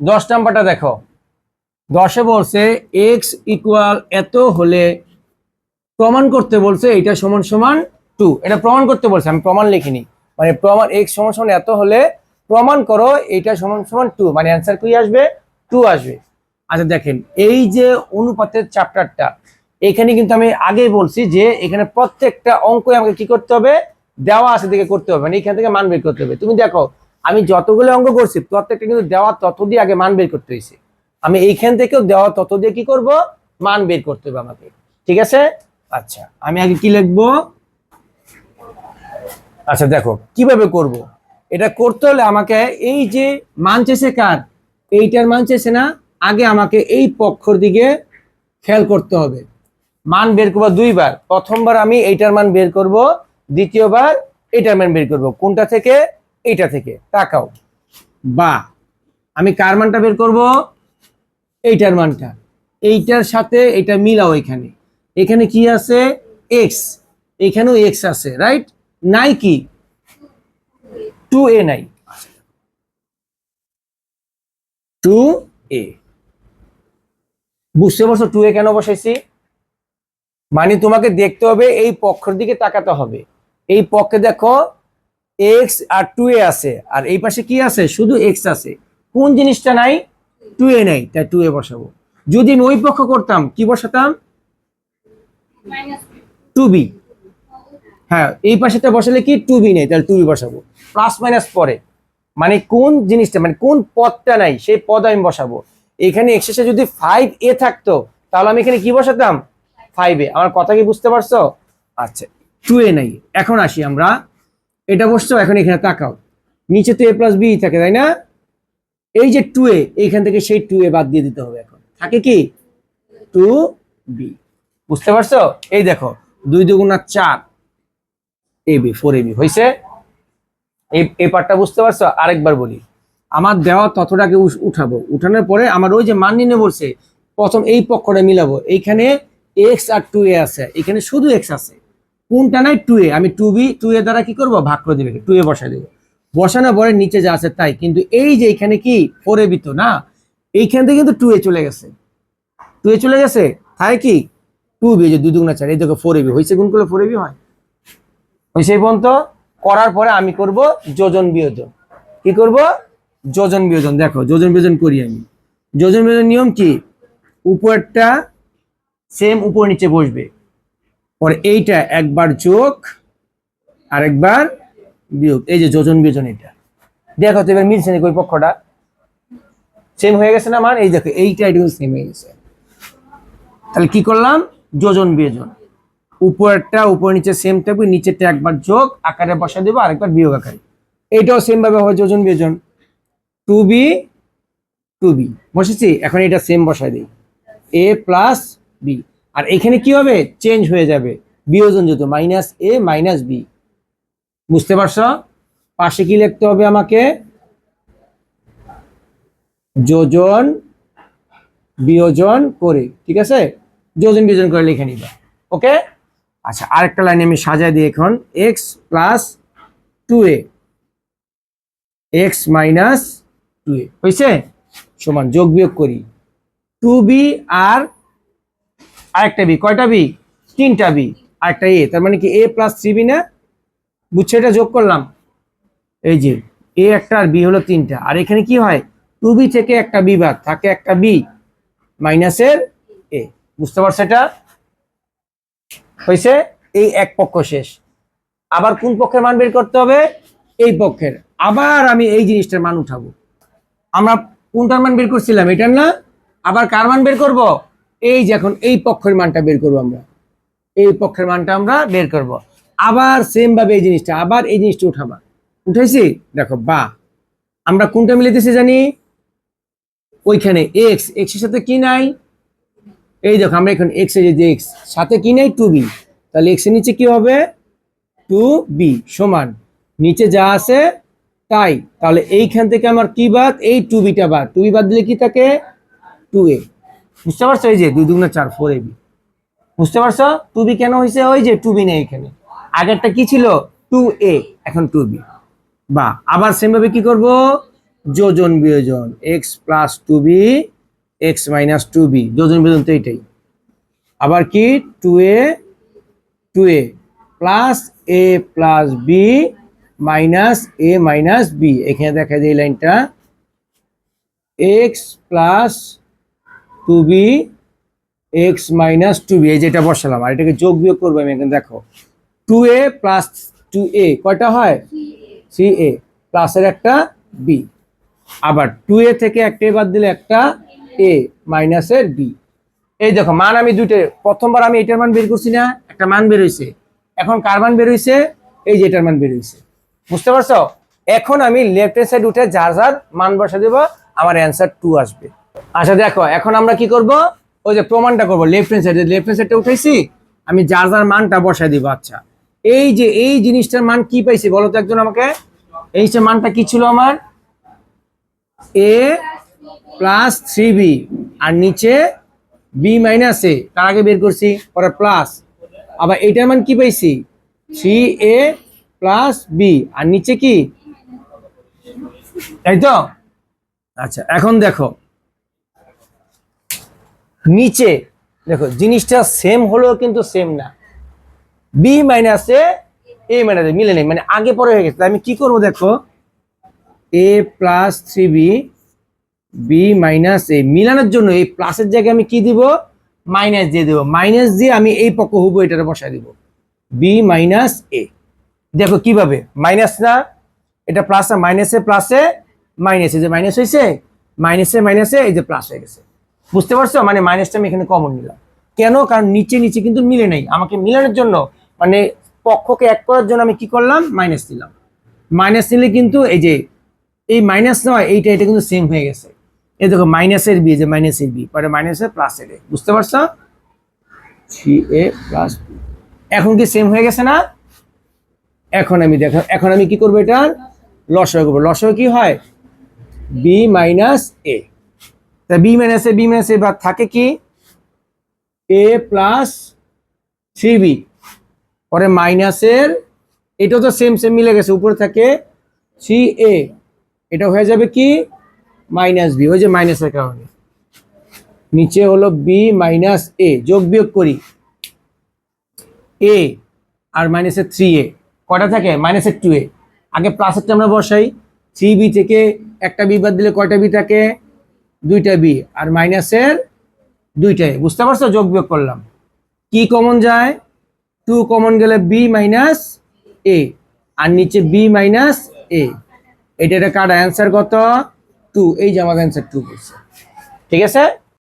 দশ নাম্বারটা দেখো। দশে বলছে এক্স ইকুয়াল এত হলে প্রমাণ করতে বলছে এটা সমান সমান টু এটা প্রমাণ করতে বলছে, আমি প্রমাণ লিখিনি। মানে প্রমাণ এক্স সমান সমান এত হলে প্রমাণ করো এটা সমান সমান টু মানে অ্যান্সার কি আসবে? টু আসবে। আচ্ছা দেখেন, এই যে অনুপাতের চ্যাপ্টারটা এখানে কিন্তু আমি আগেই বলছি যে এখানে প্রত্যেকটা অঙ্কই আমাকে কি করতে হবে? দেওয়া আছে দিকে করতে হবে। মানে এখান থেকে মান বের করতে হবে। তুমি দেখো আমি যতগুলো অঙ্ক করছি, প্রত্যেকটা কিন্তু দেওয়া তত দিয়ে আগে মান বের করতে হয়েছে। আমি এইখান থেকেও দেওয়া তত দিয়ে কি করব? মান বের করতে হবে আমাকে। ঠিক আছে? আচ্ছা আমি আগে কি লিখব? আচ্ছা দেখো, কীভাবে করব? এটা করতে হলে আমাকে এই যে মান চেয়েছে কার? এইটার মান চেয়েছে না? আগে আমাকে এই পক্ষর দিকে খেয়াল করতে হবে। মান বের করব দুইবার। প্রথমবার আমি এইটার মান বের করব, দ্বিতীয়বার এইটার মান বের করব। কোনটা থেকে? এইটা থেকে, তাকাও। বা আমি কার মানটা বের করব? এইটার মানটা। এইটার সাথে এটা মিলাও এখানে। এখানে কি আছে? এক্স এখানেও এক্স আছে রাইট নাই কি টু এ নাই টু এ বুঝতে পারছ টু এ কেন বসাইছি? মানে তোমাকে দেখতে হবে, এই পক্ষের দিকে তাকাতে হবে। এই পক্ষে দেখো এক্স আর টু এ আছে। আর এই পাশে কি আছে? শুধু এক্স আছে। কোন জিনিসটা নাই? টু এ নাই। তাই টু এ বসাবো। যদি আমি ওই পক্ষ করতাম কি বসাতাম? টু বি হ্যাঁ এই পাশেটা বসালে কি? টু বি নেই। তাহলে টু বি বসাবো। প্লাস মাইনাস পরে। মানে কোন জিনিসটা মানে কোন পদটা নাই সেই পদ আমি বসাবো। এখানে এক্সেসে যদি ফাইভ এ থাকতো তাহলে আমি এখানে কি বসাতাম? ফাইভ এ আমার কথা কি বুঝতে পারছ? আচ্ছা টু এ নাই। এখন আসি আমরা এটা বসছো, এখন এখানে তাকাও। নিচে তো এ প্লাস বি থাকে, তাই না? এই যে টু এ এইখান থেকে সেই টু এ বাদ দিয়ে দিতে হবে এখন। থাকে কি? টু বি বুঝতে পারছ? এই দেখো, দুই দুগুণা চার। A B four A B হয়েছে এই পার্টটা বুঝতে পারছ? আরেকবার বলি, আমার দেওয়া ততটাকে উঠাবো। উঠানোর পরে আমার ওই যে মান নির্ণয় বলছে, প্রথম এই পক্ষটা মিলাবো। এইখানে এক্স আর টু এ আছে, এখানে শুধু এক্স আছে। কোনটা নাই টু এ আমি টু বি টু এ দ্বারা কি করব? ভাগ করে দিবে। টু এ বসাই দেবো। বসানোর পরে নিচে যা আছে তাই। কিন্তু এই যে এখানে কি ফোর এ বি তো না? এইখান থেকে কিন্তু টু এ চলে গেছে। টু এ চলে গেছে। তাই কি? টু বি যে দুই দুগুণা চার, এই দেখো ফোর এ বি হয়েছে গুণ করলে ফোর এ বি হয়? হয়েছে এই পর্যন্ত। করার পরে আমি করব যোজন বিয়োজন। কি করব? যোজন বিয়োজন। দেখো, যোজন বিয়োজন করি আমি। যোজন বিয়োজন নিয়ম কি? উপরটা সেম উপর নিচে বসবে। পরে এইটা একবার যোগ, আরেকবার বিয়োগ। এই যে যোজন বিয়োজন এটা। দেখো তো এবার মিলছে নাকি ওই পক্ষটা? সেম হয়ে গেছে না মান? এই দেখো এইটা এটা সেম হয়ে গেছে। তাহলে কি করলাম? যোজন বিয়োজন। উপরেরটা, উপর নিচে সেম থাকবে, নিচেরটা একবার যোগ, আকারে বসা দেবো, আরেকবার বিয়োগ আকারে। এইটাও সেম ভাবে হবে যোজন বিয়োজন। টু বি টু বি বসেছি? এখন এটা সেম বসাই দিই। এ প্লাস বি আর এখানে কি হবে? চেঞ্জ হয়ে যাবে। বিয়োজন যেত মাইনাস এ মাইনাস বি বুঝতে পারছ? পাশে কি লিখতে হবে আমাকে? যোজন বিয়োজন করে, ঠিক আছে? যোজন, বিয়োজন করে লিখে নিবা ওকে আচ্ছা আরেকটা লাইন আমি সাজাই দিই এখন। X plus two A X minus two A হয়েছে সমান, যোগ বিয়োগ করি। টু বি আর আরেকটা বি, কয়টা বি? তিনটা বি, আরেকটা এ। তার মানে কি এ প্লাস থ্রি বি না? বুঝছে, এটা যোগ করলাম। এই যে, এ একটা আর বি হলো তিনটা। আর এখানে কি হয়? টু বি থেকে একটা বি বাদ, থাকে একটা বি মাইনাসের এ বুঝতে পারছ এটা? হয়েছে, এই এক পক্ষ শেষ। আবার কোন পক্ষের মান বের করতে হবে? এই পক্ষের। আবার আমি এই জিনিসটার মান উঠাবো। আমরা কোনটার মান বের করছিলাম? এটার না? আবার কার মান বের করব? এই যে এখন এই পক্ষের মানটা বের করব আমরা। এই পক্ষের মানটা আমরা বের করব। আবার সেম ভাবে এই জিনিসটা, আবার এই জিনিসটা উঠাবা। উঠাইছি? দেখো, বা। আমরা কোনটা মিলিতেছি জানি? ওইখানে এক্স এক্সের সাথে কি নাই? এই দেখো, আমরা এখন এক্সের যে এক্স সাথে কি নাই? টু বি তাহলে এক্সের নিচে কি হবে? টু বি সমান। নিচে যা আছে, তাই। তাহলে এইখান থেকে আমার কি বাদ? এই টু বিটা বাদ। টু বি বাদ দিলে কি থাকে? টু এ বুঝতে পারছ? এই যে দুই দুগুণা চার ফোর এ বি বুঝতে পারছ? টু বি কেন হয়েছে ওই যে টু বি নেই এখানে। আগেরটা কি ছিল? টু এ এখন টু বি বা, আবার সেম ভাবে কি করব? যোজন বিয়োজন X plus two B X minus two B যোজন বিয়োজন তো এইটাই আবার কি? Two A two A plus A plus B minus A minus B এখানে দেখা যায় এই লাইনটা। X plus two B X minus two B এই যেটা বসালাম, আর এটাকে যোগ বিয়োগ করব আমি এখানে, দেখো। Two A plus two A কয়টা হয়? সি এ প্লাসের একটা বি আবার টু এ থেকে একটা বাদ দিলে একটা এ মাইনাসের বি এই দেখো, মান আমি দুইটা, প্রথমবার আমি এটার মান বের করছি না, একটা মান বের হয়েছে এখন কার মান বের হয়েছে এই যে এটার মান বের হয়েছে বুঝতে পারছ? এখন আমি লেফট হ্যান্ড সাইড উঠে যার যার মান বসা দেবো, আমার অ্যান্সার টু আসবে। আচ্ছা দেখো, এখন আমরা কি করব? ওই যে প্রমাণটা করব লেফট হ্যান্ড সাইডে লেফট হ্যান্ড সাইডটা উঠেছি আমি যার যার মানটা বসাই দিব আচ্ছা। এই যে, এই জিনিসটার মান কি পাইছি বলো তো একজন আমাকে? এই যে মানটা কি ছিল আমার? এ প্লাস থ্রি বি আর নিচে বি মাইনাস এ তার আগে বের করছি, পরে প্লাস আবার এইটার মান কি পাইছি? থ্রি এ প্লাস বি আর নিচে কি? তাই তো? আচ্ছা এখন দেখো নিচে। দেখো, জিনিসটা সেম হলেও কিন্তু সেম না। বি মাইনাসে এ মাইনাসে মিলে নেই। মানে আগে পরে হয়ে গেছে। আমি কি করব দেখো? A plus three B B minus A মিলানোর জন্য এই প্লাসের জায়গায় আমি কি দিব? মাইনাস দিয়ে দেবো। মাইনাস দিয়ে আমি এই পক্ষ হুবো এটাতে বসায় দিব। বি মাইনাস এ দেখো কীভাবে? মাইনাস না? এটা প্লাস না। মাইনাসে প্লাসে মাইনাসে যে মাইনাস হয়েছে মাইনাসে মাইনাসে এই যে প্লাস হয়ে গেছে। বুঝতে পারছ? মানে মাইনাসটা আমি এখানে কমন নিলাম। কেন? কারণ নিচে নিচে কিন্তু মিলে নাই। আমাকে মিলানোর জন্য মানে পক্ষকে এক করার জন্য আমি কি করলাম? মাইনাস নিলাম। মাইনাস নিলে কিন্তু এই যে, এই মাইনাস নয়, এইটা, এটা কিন্তু সেম হয়ে গেছে। এই দেখো মাইনাসের বি যে মাইনাসের বি পরে মাইনাসের প্লাসের এ বুঝতে পারছ? থ্রি এ প্লাস এখন কি সেম হয়ে গেছে না? এখন আমি দেখো, এখন আমি কি করব এটা লসয় করব। লসয় কি হয়? B minus A B minus A B minus A বা থাকে কি? এ প্লাস থ্রি বি পরে মাইনাসের এটাও তো সেম সেম মিলে গেছে। উপরে থাকে থ্রি এ এটা হয়ে যাবে কি? মাইনাস বি ওই যে মাইনাসের কারণে। নিচে হলো বি মাইনাস এ যোগ বিয়োগ করি। এ আর মাইনাসের থ্রি এ কটা থাকে? মাইনাসের টু এ আগে প্লাসেরটা আমরা বসাই। থ্রি বি থেকে একটা বি বাদ দিলে কয়টা বি থাকে? দুইটা বি আর মাইনাসের দুইটাই। বুঝতে পারছ? যোগ বিয়োগ করলাম। কি কমন যায়? টু কমন গেলে বি মাইনাস এ আর নিচে বি মাইনাস এ এটা কার অ্যান্সার কত? টু এই যে আমাদের অ্যান্সার টু বলছে ঠিক আছে?